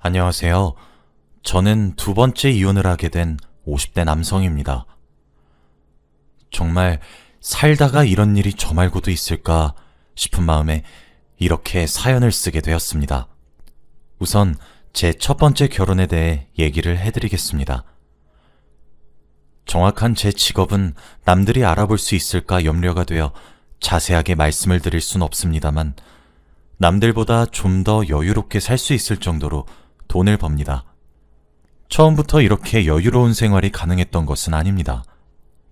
안녕하세요. 저는 두 번째 이혼을 하게 된 50대 남성입니다. 정말 살다가 이런 일이 저 말고도 있을까 싶은 마음에 이렇게 사연을 쓰게 되었습니다. 우선 제 첫 번째 결혼에 대해 얘기를 해드리겠습니다. 정확한 제 직업은 남들이 알아볼 수 있을까 염려가 되어 자세하게 말씀을 드릴 순 없습니다만 남들보다 좀 더 여유롭게 살 수 있을 정도로 돈을 법니다. 처음부터 이렇게 여유로운 생활이 가능했던 것은 아닙니다.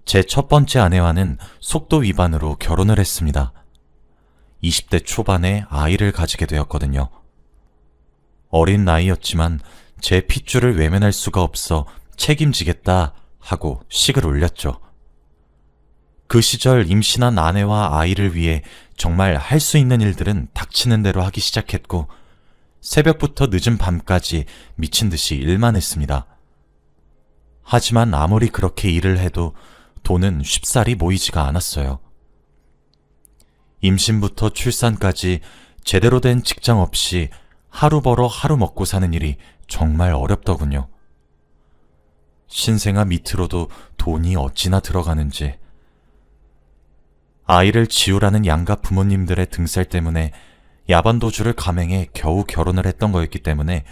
제 첫 번째 아내와는 속도 위반으로 결혼을 했습니다. 20대 초반에 아이를 가지게 되었거든요. 어린 나이였지만 제 핏줄을 외면할 수가 없어 책임지겠다 하고 식을 올렸죠. 그 시절 임신한 아내와 아이를 위해 정말 할 수 있는 일들은 닥치는 대로 하기 시작했고, 새벽부터 늦은 밤까지 미친 듯이 일만 했습니다. 하지만 아무리 그렇게 일을 해도 돈은 쉽사리 모이지가 않았어요. 임신부터 출산까지 제대로 된 직장 없이 하루 벌어 하루 먹고 사는 일이 정말 어렵더군요. 신생아 밑으로도 돈이 어찌나 들어가는지. 아이를 지우라는 양가 부모님들의 등살 때문에 야반도주를 감행해 겨우 결혼을 했던 거였기 때문에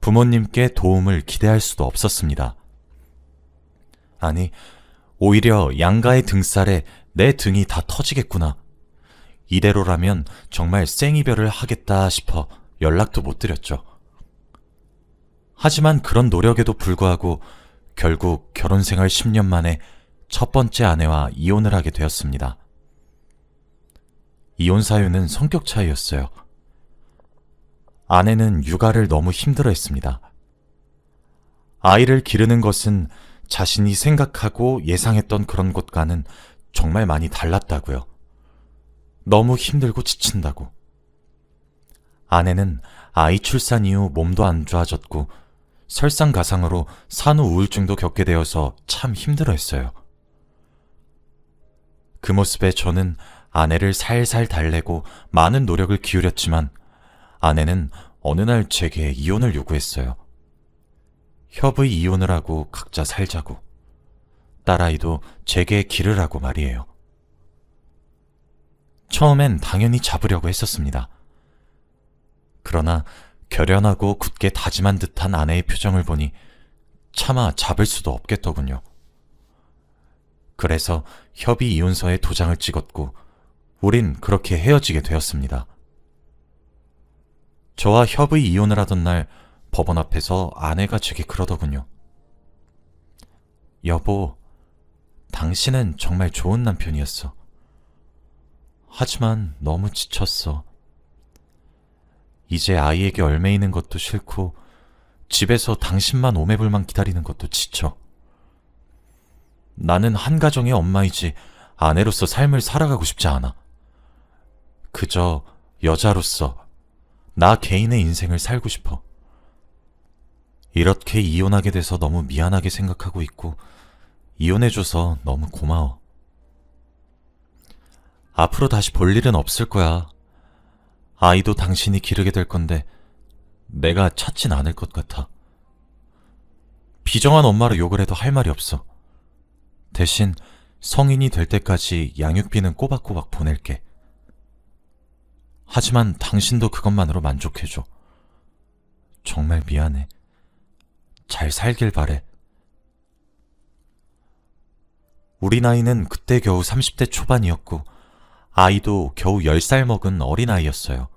부모님께 도움을 기대할 수도 없었습니다. 아니, 오히려 양가의 등살에 내 등이 다 터지겠구나. 이대로라면 정말 생이별을 하겠다 싶어 연락도 못 드렸죠. 하지만 그런 노력에도 불구하고 결국 결혼 생활 10년 만에 첫 번째 아내와 이혼을 하게 되었습니다. 이혼 사유는 성격 차이였어요. 아내는 육아를 너무 힘들어 했습니다. 아이를 기르는 것은 자신이 생각하고 예상했던 그런 것과는 정말 많이 달랐다고요. 너무 힘들고 지친다고. 아내는 아이 출산 이후 몸도 안 좋아졌고 설상가상으로 산후 우울증도 겪게 되어서 참 힘들어 했어요. 그 모습에 저는 아내를 살살 달래고 많은 노력을 기울였지만 아내는 어느 날 제게 이혼을 요구했어요. 협의 이혼을 하고 각자 살자고. 딸아이도 제게 기르라고 말이에요. 처음엔 당연히 잡으려고 했었습니다. 그러나 결연하고 굳게 다짐한 듯한 아내의 표정을 보니 차마 잡을 수도 없겠더군요. 그래서 협의 이혼서에 도장을 찍었고 우린 그렇게 헤어지게 되었습니다. 저와 협의 이혼을 하던 날 법원 앞에서 아내가 제게 그러더군요. 여보, 당신은 정말 좋은 남편이었어. 하지만 너무 지쳤어. 이제 아이에게 얽매이는 것도 싫고 집에서 당신만 오매불만 기다리는 것도 지쳐. 나는 한 가정의 엄마이지 아내로서 삶을 살아가고 싶지 않아. 그저 여자로서 나 개인의 인생을 살고 싶어. 이렇게 이혼하게 돼서 너무 미안하게 생각하고 있고 이혼해줘서 너무 고마워. 앞으로 다시 볼 일은 없을 거야. 아이도 당신이 기르게 될 건데 내가 찾진 않을 것 같아. 비정한 엄마로 욕을 해도 할 말이 없어. 대신 성인이 될 때까지 양육비는 꼬박꼬박 보낼게. 하지만 당신도 그것만으로 만족해줘. 정말 미안해. 잘 살길 바래. 우리 나이는 그때 겨우 30대 초반이었고, 아이도 겨우 10살 먹은 어린아이였어요.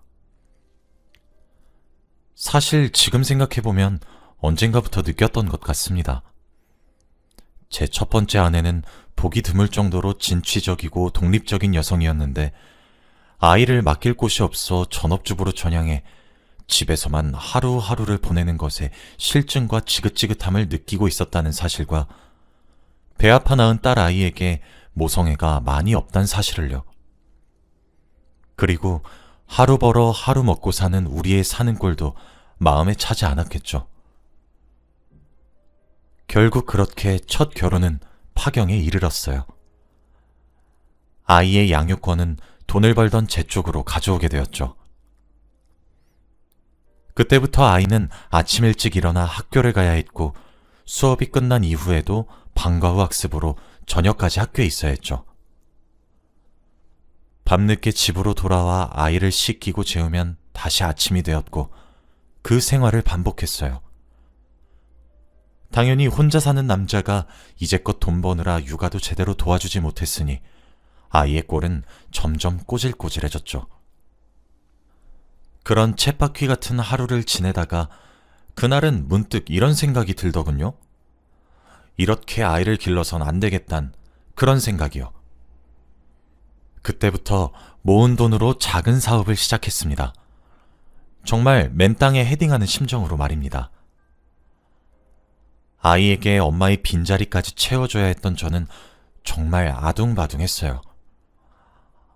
사실 지금 생각해보면 언젠가부터 느꼈던 것 같습니다. 제 첫 번째 아내는 보기 드물 정도로 진취적이고 독립적인 여성이었는데, 아이를 맡길 곳이 없어 전업주부로 전향해 집에서만 하루하루를 보내는 것에 실증과 지긋지긋함을 느끼고 있었다는 사실과 배 아파 낳은 딸 아이에게 모성애가 많이 없단 사실을요. 그리고 하루 벌어 하루 먹고 사는 우리의 사는 꼴도 마음에 차지 않았겠죠. 결국 그렇게 첫 결혼은 파경에 이르렀어요. 아이의 양육권은 돈을 벌던 제 쪽으로 가져오게 되었죠. 그때부터 아이는 아침 일찍 일어나 학교를 가야 했고 수업이 끝난 이후에도 방과 후 학습으로 저녁까지 학교에 있어야 했죠. 밤늦게 집으로 돌아와 아이를 씻기고 재우면 다시 아침이 되었고 그 생활을 반복했어요. 당연히 혼자 사는 남자가 이제껏 돈 버느라 육아도 제대로 도와주지 못했으니 아이의 꼴은 점점 꼬질꼬질해졌죠. 그런 쳇바퀴 같은 하루를 지내다가 그날은 문득 이런 생각이 들더군요. 이렇게 아이를 길러선 안 되겠단 그런 생각이요. 그때부터 모은 돈으로 작은 사업을 시작했습니다. 정말 맨 땅에 헤딩하는 심정으로 말입니다. 아이에게 엄마의 빈자리까지 채워줘야 했던 저는 정말 아둥바둥했어요.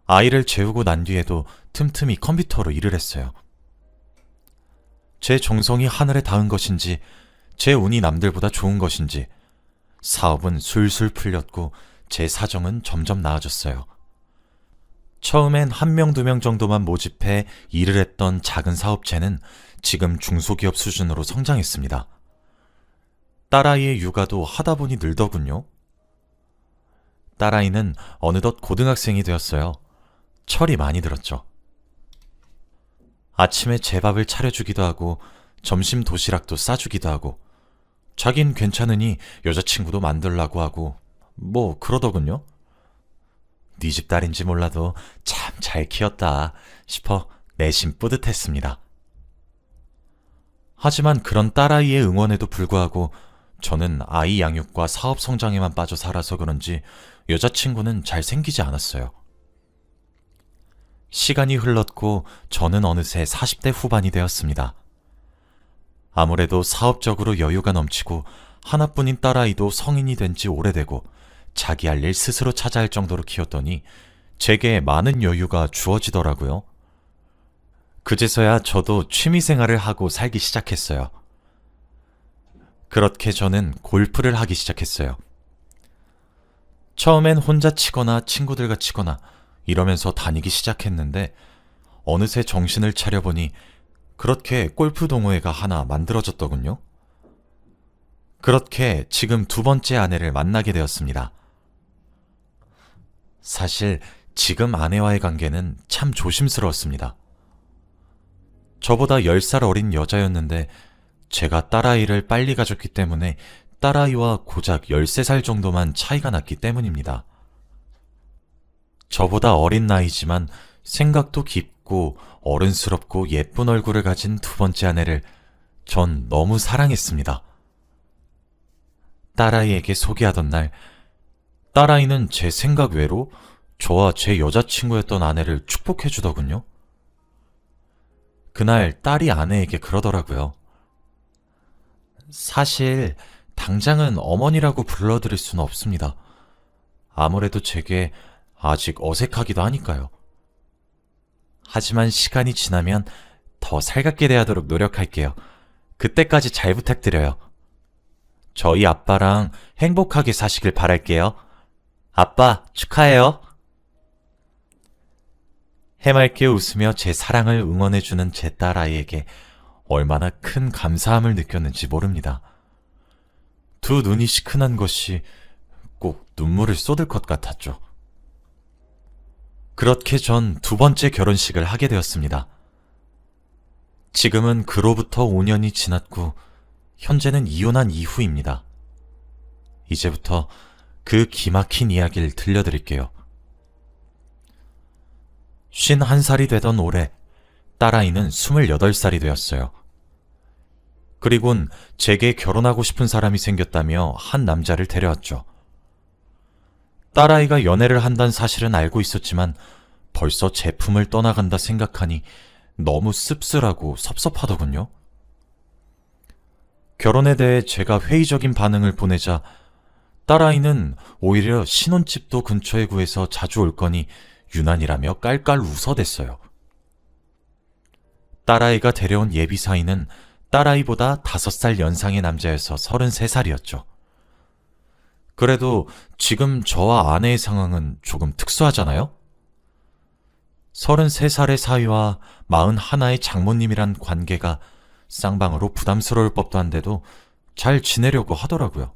아이를 재우고 난 뒤에도 틈틈이 컴퓨터로 일을 했어요. 제 정성이 하늘에 닿은 것인지, 제 운이 남들보다 좋은 것인지, 사업은 술술 풀렸고, 제 사정은 점점 나아졌어요. 처음엔 한 명, 두 명 정도만 모집해 일을 했던 작은 사업체는 지금 중소기업 수준으로 성장했습니다. 딸아이의 육아도 하다 보니 늘더군요. 딸아이는 어느덧 고등학생이 되었어요. 철이 많이 들었죠. 아침에 제 밥을 차려주기도 하고 점심 도시락도 싸주기도 하고 자긴 괜찮으니 여자친구도 만들라고 하고 뭐 그러더군요. 네 집 딸인지 몰라도 참 잘 키웠다 싶어 내심 뿌듯했습니다. 하지만 그런 딸아이의 응원에도 불구하고 저는 아이 양육과 사업 성장에만 빠져 살아서 그런지 여자친구는 잘 생기지 않았어요. 시간이 흘렀고 저는 어느새 40대 후반이 되었습니다. 아무래도 사업적으로 여유가 넘치고 하나뿐인 딸아이도 성인이 된 지 오래되고 자기 할 일 스스로 찾아 할 정도로 키웠더니 제게 많은 여유가 주어지더라고요. 그제서야 저도 취미 생활을 하고 살기 시작했어요. 그렇게 저는 골프를 하기 시작했어요. 처음엔 혼자 치거나 친구들과 치거나 이러면서 다니기 시작했는데 어느새 정신을 차려보니 그렇게 골프 동호회가 하나 만들어졌더군요. 그렇게 지금 두 번째 아내를 만나게 되었습니다. 사실 지금 아내와의 관계는 참 조심스러웠습니다. 저보다 10살 어린 여자였는데 제가 딸아이를 빨리 가졌기 때문에 딸아이와 고작 13살 정도만 차이가 났기 때문입니다. 저보다 어린 나이지만 생각도 깊고 어른스럽고 예쁜 얼굴을 가진 두 번째 아내를 전 너무 사랑했습니다. 딸아이에게 소개하던 날, 딸아이는 제 생각 외로 저와 제 여자친구였던 아내를 축복해 주더군요. 그날 딸이 아내에게 그러더라고요. 사실, 당장은 어머니라고 불러드릴 수는 없습니다. 아무래도 제게 아직 어색하기도 하니까요. 하지만 시간이 지나면 더 살갑게 대하도록 노력할게요. 그때까지 잘 부탁드려요. 저희 아빠랑 행복하게 사시길 바랄게요. 아빠, 축하해요. 해맑게 웃으며 제 사랑을 응원해주는 제 딸아이에게 얼마나 큰 감사함을 느꼈는지 모릅니다. 두 눈이 시큰한 것이 꼭 눈물을 쏟을 것 같았죠. 그렇게 전 두 번째 결혼식을 하게 되었습니다. 지금은 그로부터 5년이 지났고, 현재는 이혼한 이후입니다. 이제부터 그 기막힌 이야기를 들려드릴게요. 51살이 되던 올해, 딸아이는 28살이 되었어요. 그리곤 제게 결혼하고 싶은 사람이 생겼다며 한 남자를 데려왔죠. 딸아이가 연애를 한다는 사실은 알고 있었지만 벌써 제품을 떠나간다 생각하니 너무 씁쓸하고 섭섭하더군요. 결혼에 대해 제가 회의적인 반응을 보내자 딸아이는 오히려 신혼집도 근처에 구해서 자주 올 거니 유난이라며 깔깔 웃어댔어요. 딸아이가 데려온 예비사이는 딸아이보다 다섯 살 연상의 남자여서 33살이었죠. 그래도 지금 저와 아내의 상황은 조금 특수하잖아요? 33살의 사위와 41의 장모님이란 관계가 쌍방으로 부담스러울 법도 한데도 잘 지내려고 하더라고요.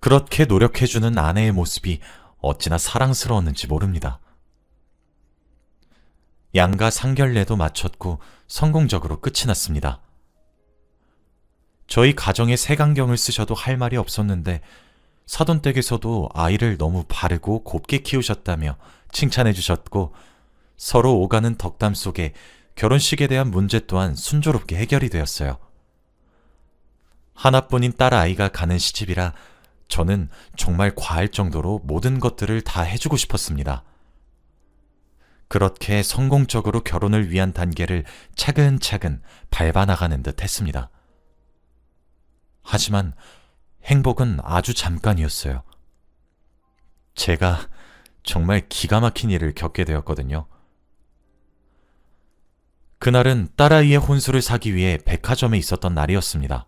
그렇게 노력해주는 아내의 모습이 어찌나 사랑스러웠는지 모릅니다. 양가 상견례도 마쳤고 성공적으로 끝이 났습니다. 저희 가정에 색안경을 쓰셔도 할 말이 없었는데 사돈 댁에서도 아이를 너무 바르고 곱게 키우셨다며 칭찬해 주셨고 서로 오가는 덕담 속에 결혼식에 대한 문제 또한 순조롭게 해결이 되었어요. 하나뿐인 딸 아이가 가는 시집이라 저는 정말 과할 정도로 모든 것들을 다 해주고 싶었습니다. 그렇게 성공적으로 결혼을 위한 단계를 차근차근 밟아나가는 듯 했습니다. 하지만 행복은 아주 잠깐이었어요. 제가 정말 기가 막힌 일을 겪게 되었거든요. 그날은 딸아이의 혼수를 사기 위해 백화점에 있었던 날이었습니다.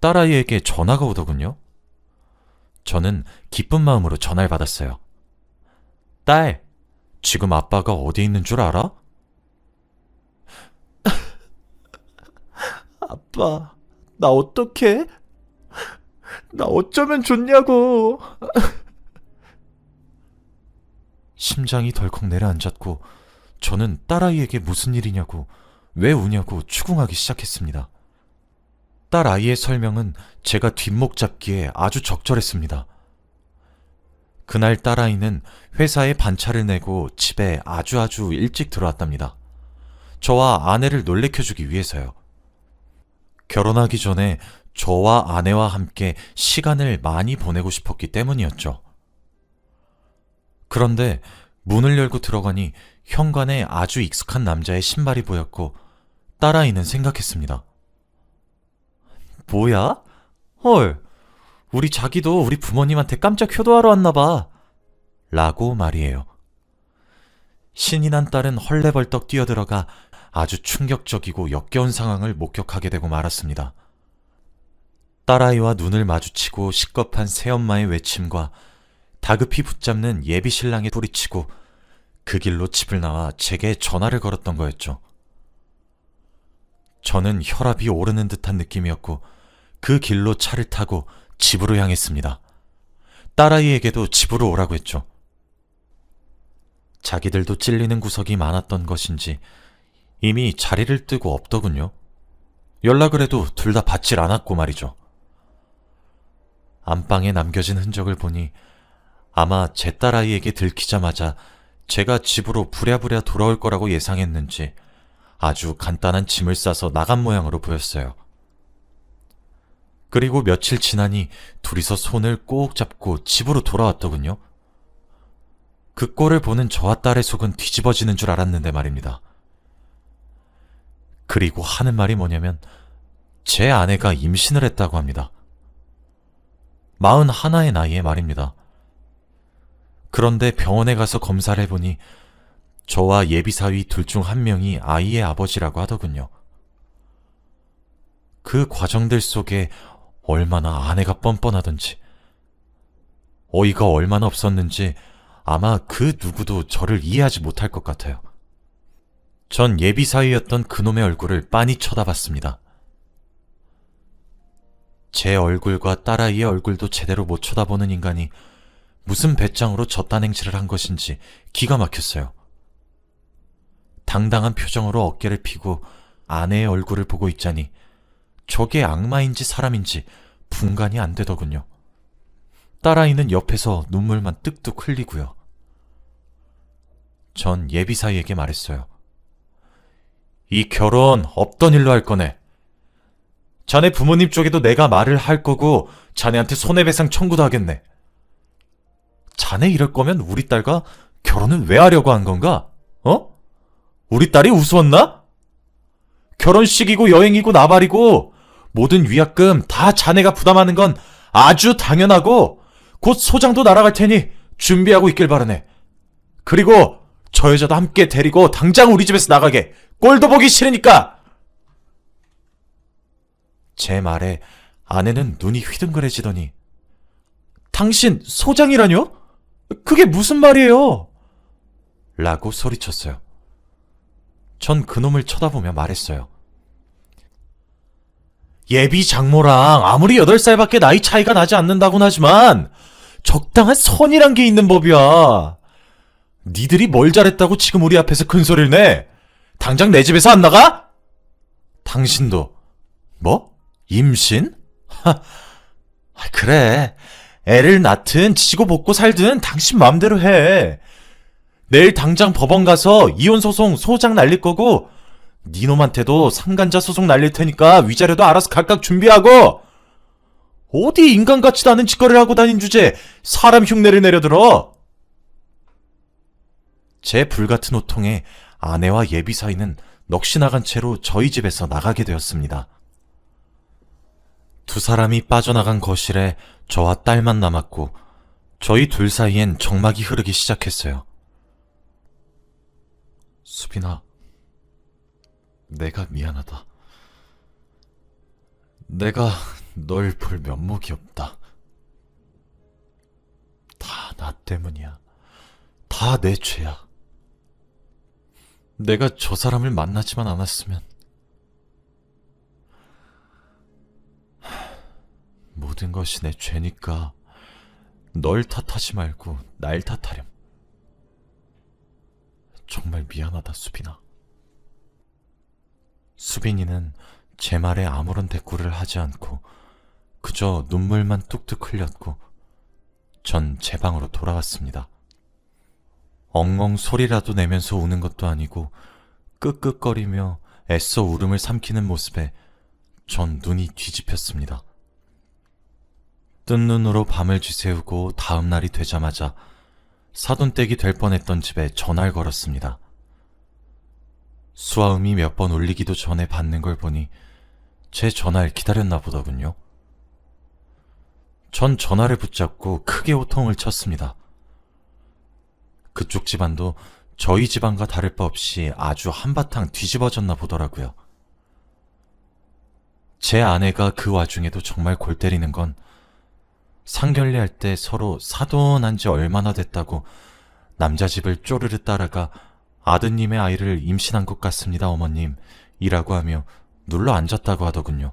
딸아이에게 전화가 오더군요. 저는 기쁜 마음으로 전화를 받았어요. 딸, 지금 아빠가 어디 있는 줄 알아? 아빠, 나 어떡해? 나 어쩌면 좋냐고. 심장이 덜컥 내려앉았고 저는 딸아이에게 무슨 일이냐고 왜 우냐고 추궁하기 시작했습니다. 딸아이의 설명은 제가 뒷목 잡기에 아주 적절했습니다. 그날 딸아이는 회사에 반차를 내고 집에 아주 아주 일찍 들어왔답니다. 저와 아내를 놀래켜주기 위해서요. 결혼하기 전에 저와 아내와 함께 시간을 많이 보내고 싶었기 때문이었죠. 그런데 문을 열고 들어가니 현관에 아주 익숙한 남자의 신발이 보였고 딸아이는 생각했습니다. 뭐야? 헐, 우리 자기도 우리 부모님한테 깜짝 효도하러 왔나 봐. 라고 말이에요. 신이 난 딸은 헐레벌떡 뛰어들어가 아주 충격적이고 역겨운 상황을 목격하게 되고 말았습니다. 딸아이와 눈을 마주치고 시겁한 새엄마의 외침과 다급히 붙잡는 예비 신랑의 소리치고 그 길로 집을 나와 제게 전화를 걸었던 거였죠. 저는 혈압이 오르는 듯한 느낌이었고 그 길로 차를 타고 집으로 향했습니다. 딸아이에게도 집으로 오라고 했죠. 자기들도 찔리는 구석이 많았던 것인지 이미 자리를 뜨고 없더군요. 연락을 해도 둘 다 받질 않았고 말이죠. 안방에 남겨진 흔적을 보니 아마 제 딸아이에게 들키자마자 제가 집으로 부랴부랴 돌아올 거라고 예상했는지 아주 간단한 짐을 싸서 나간 모양으로 보였어요. 그리고 며칠 지나니 둘이서 손을 꼭 잡고 집으로 돌아왔더군요. 그 꼴을 보는 저와 딸의 속은 뒤집어지는 줄 알았는데 말입니다. 그리고 하는 말이 뭐냐면 제 아내가 임신을 했다고 합니다. 마흔 하나의 나이에 말입니다. 그런데 병원에 가서 검사를 해보니 저와 예비사위 둘 중 한 명이 아이의 아버지라고 하더군요. 그 과정들 속에 얼마나 아내가 뻔뻔하던지, 어이가 얼마나 없었는지 아마 그 누구도 저를 이해하지 못할 것 같아요. 전 예비사위였던 그놈의 얼굴을 빤히 쳐다봤습니다. 제 얼굴과 딸아이의 얼굴도 제대로 못 쳐다보는 인간이 무슨 배짱으로 저딴 행실을 한 것인지 기가 막혔어요. 당당한 표정으로 어깨를 피고 아내의 얼굴을 보고 있자니 저게 악마인지 사람인지 분간이 안 되더군요. 딸아이는 옆에서 눈물만 뚝뚝 흘리고요. 전 예비사위에게 말했어요. 이 결혼 없던 일로 할 거네. 자네 부모님 쪽에도 내가 말을 할 거고 자네한테 손해배상 청구도 하겠네. 자네 이럴 거면 우리 딸과 결혼은 왜 하려고 한 건가? 어? 우리 딸이 우스웠나? 결혼식이고 여행이고 나발이고 모든 위약금 다 자네가 부담하는 건 아주 당연하고 곧 소장도 날아갈 테니 준비하고 있길 바라네. 그리고 저 여자도 함께 데리고 당장 우리 집에서 나가게. 꼴도 보기 싫으니까. 제 말에 아내는 눈이 휘둥그레지더니 당신 소장이라뇨? 그게 무슨 말이에요? 라고 소리쳤어요. 전 그놈을 쳐다보며 말했어요. 예비 장모랑 아무리 8살밖에 나이 차이가 나지 않는다곤 하지만 적당한 선이란 게 있는 법이야. 니들이 뭘 잘했다고 지금 우리 앞에서 큰 소리를 내? 당장 내 집에서 안 나가? 당신도 뭐? 임신? 하, 아, 그래. 애를 낳든 지고 볶고 살든 당신 마음대로 해. 내일 당장 법원 가서 이혼 소송 소장 날릴 거고 니놈한테도 상간자 소송 날릴 테니까 위자료도 알아서 각각 준비하고 어디 인간 같지도 않은 짓거리를 하고 다닌 주제 사람 흉내를 내려들어 제 불같은 호통에 아내와 예비 사이는 넋이 나간 채로 저희 집에서 나가게 되었습니다. 두 사람이 빠져나간 거실에 저와 딸만 남았고 저희 둘 사이엔 정막이 흐르기 시작했어요. 수빈아, 내가 미안하다. 내가 널 볼 면목이 없다. 다 나 때문이야. 다 내 죄야. 내가 저 사람을 만나지만 않았으면 모든 것이 내 죄니까 널 탓하지 말고 날 탓하렴. 정말 미안하다, 수빈아. 수빈이는 제 말에 아무런 대꾸를 하지 않고 그저 눈물만 뚝뚝 흘렸고 전 제 방으로 돌아왔습니다. 엉엉 소리라도 내면서 우는 것도 아니고 끄끄거리며 애써 울음을 삼키는 모습에 전 눈이 뒤집혔습니다. 뜬 눈으로 밤을 지새우고 다음 날이 되자마자 사돈댁이 될 뻔했던 집에 전화를 걸었습니다. 수화음이 몇 번 울리기도 전에 받는 걸 보니 제 전화를 기다렸나 보더군요. 전 전화를 붙잡고 크게 호통을 쳤습니다. 그쪽 집안도 저희 집안과 다를 바 없이 아주 한바탕 뒤집어졌나 보더라고요. 제 아내가 그 와중에도 정말 골 때리는 건 상견례 할 때 서로 사돈한 지 얼마나 됐다고 남자 집을 쪼르르 따라가 아드님의 아이를 임신한 것 같습니다, 어머님. 이라고 하며 눌러 앉았다고 하더군요.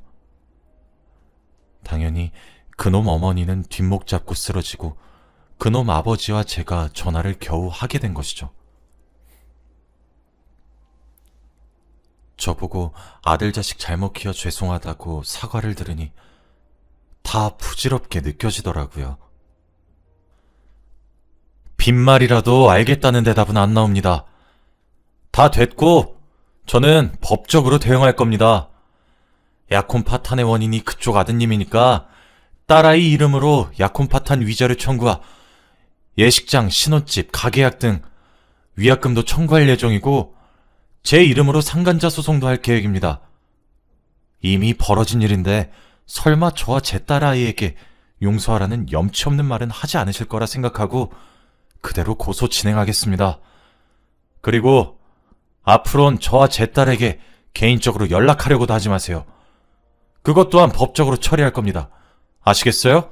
당연히 그놈 어머니는 뒷목 잡고 쓰러지고 그놈 아버지와 제가 전화를 겨우 하게 된 것이죠. 저보고 아들 자식 잘못 키워 죄송하다고 사과를 들으니 다 부질없게 느껴지더라고요. 빈말이라도 알겠다는 대답은 안 나옵니다. 다 됐고, 저는 법적으로 대응할 겁니다. 약혼 파탄의 원인이 그쪽 아드님이니까 딸아이 이름으로 약혼 파탄 위자료 청구와 예식장, 신혼집, 가게약 등 위약금도 청구할 예정이고 제 이름으로 상간자 소송도 할 계획입니다. 이미 벌어진 일인데 설마 저와 제 딸아이에게 용서하라는 염치 없는 말은 하지 않으실 거라 생각하고 그대로 고소 진행하겠습니다. 그리고 앞으론 저와 제 딸에게 개인적으로 연락하려고도 하지 마세요. 그것 또한 법적으로 처리할 겁니다. 아시겠어요?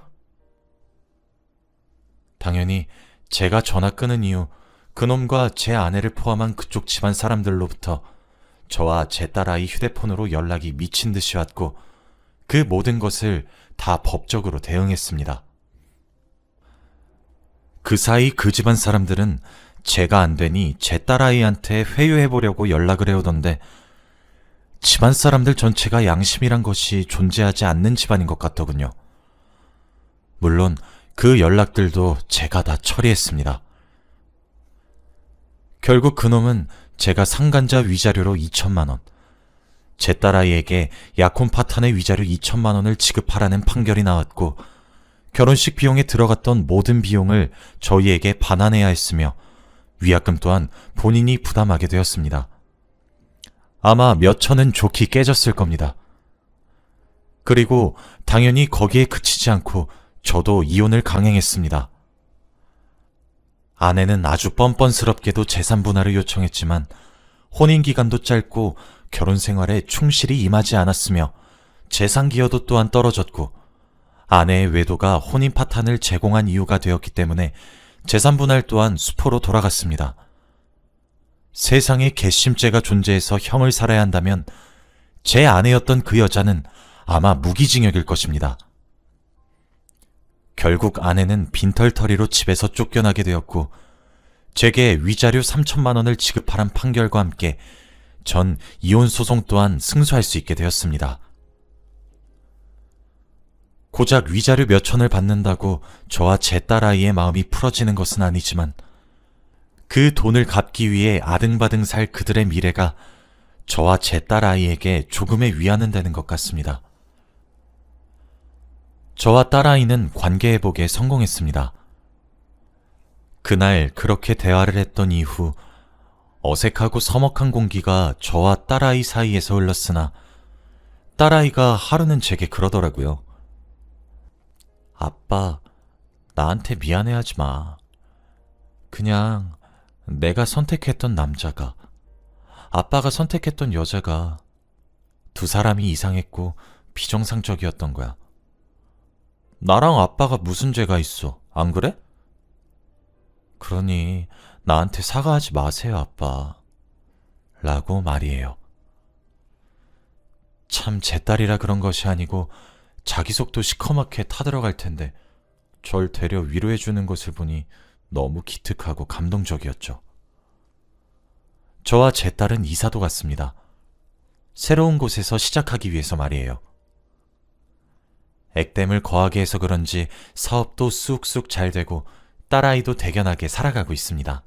당연히 제가 전화 끊은 이후 그놈과 제 아내를 포함한 그쪽 집안 사람들로부터 저와 제 딸아이 휴대폰으로 연락이 미친 듯이 왔고 그 모든 것을 다 법적으로 대응했습니다. 그 사이 그 집안 사람들은 제가 안 되니 제 딸아이한테 회유해보려고 연락을 해오던데 집안 사람들 전체가 양심이란 것이 존재하지 않는 집안인 것 같더군요. 물론 그 연락들도 제가 다 처리했습니다. 결국 그놈은 제가 상간자 위자료로 2천만 원, 제 딸아이에게 약혼 파탄의 위자료 2천만 원을 지급하라는 판결이 나왔고 결혼식 비용에 들어갔던 모든 비용을 저희에게 반환해야 했으며 위약금 또한 본인이 부담하게 되었습니다. 아마 몇 천은 좋게 깨졌을 겁니다. 그리고 당연히 거기에 그치지 않고 저도 이혼을 강행했습니다. 아내는 아주 뻔뻔스럽게도 재산 분할을 요청했지만 혼인 기간도 짧고 결혼 생활에 충실히 임하지 않았으며 재산 기여도 또한 떨어졌고 아내의 외도가 혼인 파탄을 제공한 이유가 되었기 때문에 재산 분할 또한 수포로 돌아갔습니다. 세상에 괘씸죄가 존재해서 형을 살아야 한다면 제 아내였던 그 여자는 아마 무기징역일 것입니다. 결국 아내는 빈털터리로 집에서 쫓겨나게 되었고, 제게 위자료 3천만 원을 지급하란 판결과 함께 전 이혼 소송 또한 승소할 수 있게 되었습니다. 고작 위자료 몇 천을 받는다고 저와 제 딸아이의 마음이 풀어지는 것은 아니지만 그 돈을 갚기 위해 아등바등 살 그들의 미래가 저와 제 딸아이에게 조금의 위안은 되는 것 같습니다. 저와 딸아이는 관계 회복에 성공했습니다. 그날 그렇게 대화를 했던 이후 어색하고 서먹한 공기가 저와 딸아이 사이에서 흘렀으나 딸아이가 하루는 제게 그러더라고요. 아빠, 나한테 미안해하지 마. 그냥 내가 선택했던 남자가, 아빠가 선택했던 여자가 두 사람이 이상했고 비정상적이었던 거야. 나랑 아빠가 무슨 죄가 있어, 안 그래? 그러니 나한테 사과하지 마세요, 아빠. 라고 말이에요. 참 제 딸이라 그런 것이 아니고 자기 속도 시커멓게 타들어갈 텐데 절 되려 위로해주는 것을 보니 너무 기특하고 감동적이었죠. 저와 제 딸은 이사도 갔습니다. 새로운 곳에서 시작하기 위해서 말이에요. 액땜을 거하게 해서 그런지 사업도 쑥쑥 잘 되고 딸아이도 대견하게 살아가고 있습니다.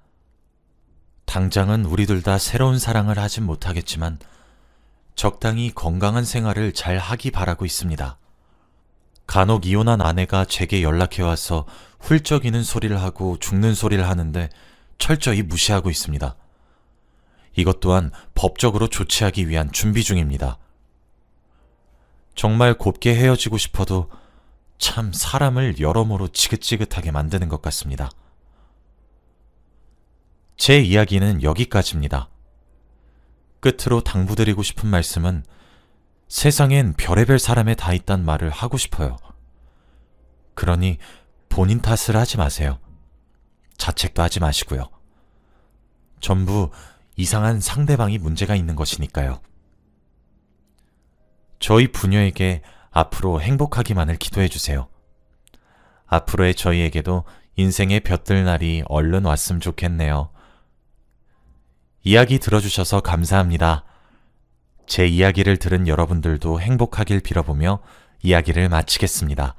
당장은 우리 둘 다 새로운 사랑을 하진 못하겠지만 적당히 건강한 생활을 잘 하기 바라고 있습니다. 간혹 이혼한 아내가 제게 연락해와서 훌쩍이는 소리를 하고 죽는 소리를 하는데 철저히 무시하고 있습니다. 이것 또한 법적으로 조치하기 위한 준비 중입니다. 정말 곱게 헤어지고 싶어도 참 사람을 여러모로 지긋지긋하게 만드는 것 같습니다. 제 이야기는 여기까지입니다. 끝으로 당부드리고 싶은 말씀은 세상엔 별의별 사람에 다 있단 말을 하고 싶어요. 그러니 본인 탓을 하지 마세요. 자책도 하지 마시고요. 전부 이상한 상대방이 문제가 있는 것이니까요. 저희 부녀에게 앞으로 행복하기만을 기도해 주세요. 앞으로의 저희에게도 인생의 볕들 날이 얼른 왔으면 좋겠네요. 이야기 들어주셔서 감사합니다. 제 이야기를 들은 여러분들도 행복하길 빌어보며 이야기를 마치겠습니다.